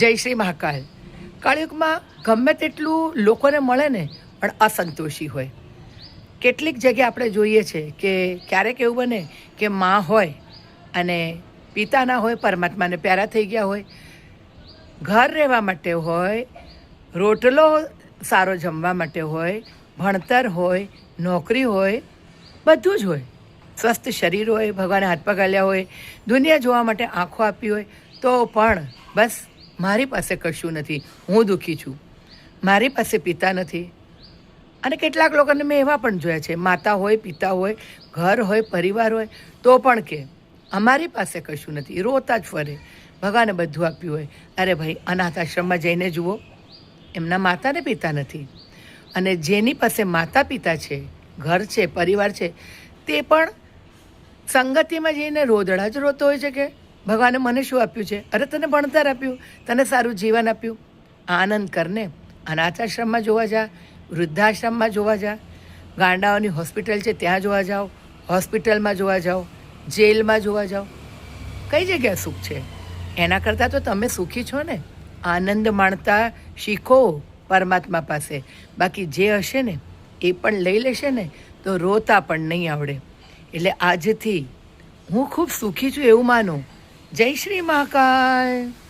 જય શ્રી મહાકાલ. કળિયુગમાં ગમે તેટલું લોકોને મળે ને, પણ અસંતોષી હોય. કેટલીક જગ્યાએ આપણે જોઈએ છે કે ક્યારેક એવું બને કે માં હોય અને પિતા ના હોય, પરમાત્માને પ્યારા થઈ ગયા હોય. ઘર રહેવા માટે હોય, રોટલો સારો જમવા માટે હોય, ભણતર હોય, નોકરી હોય, બધું જ હોય. સ્વસ્થ શરીર હોય, ભગવાને હાથ પગાલ્યા હોય, દુનિયા જોવા માટે આંખો આપી હોય, તો પણ બસ મારી પાસે કશું નથી. હું દુઃખી છું. મારી પાસે પિતા નથી. અને કેટલાક લોકોને મેં એવા પણ જોયા છે. માતા હોય, પિતા હોય, ઘર હોય, પરિવાર હોય, તો પણ કે અમારી પાસે કશું નથી. રોતા જ ફરે. ભગવાને બધું આપ્યું હોય. અરે ભાઈ અનાથ આશ્રમમાં જઈને જુઓ. એમના માતા ને પિતા નથી. અને જેની પાસે માતા પિતા છે, ઘર છે, પરિવાર છે, તે પણ સંગતિમાં જઈને રોદડા જ રોતો હોય છે કે ભગવાને મને શું આપ્યું છે? અરે તને ભણતર આપ્યું, તને સારું જીવન આપ્યું. આનંદ કરને અનાથ આશ્રમમાં જોવા જા, વૃદ્ધાશ્રમમાં જોવા જા, ગાંડાઓની હોસ્પિટલ છે ત્યાં જોવા જાઓ, હોસ્પિટલમાં જોવા જાઓ, જેલમાં જોવા જાઓ. કઈ જગ્યાએ સુખ છે? એના કરતાં તો તમે સુખી છો ને? આનંદ માણતા શીખો પરમાત્મા પાસે. બાકી જે હશે ને, એ પણ લઈ લેશે ને, તો રોતા પણ નહીં આવડે. એટલે આજથી હું ખૂબ સુખી છું એવું માનું. જય શ્રી મહાકાલ.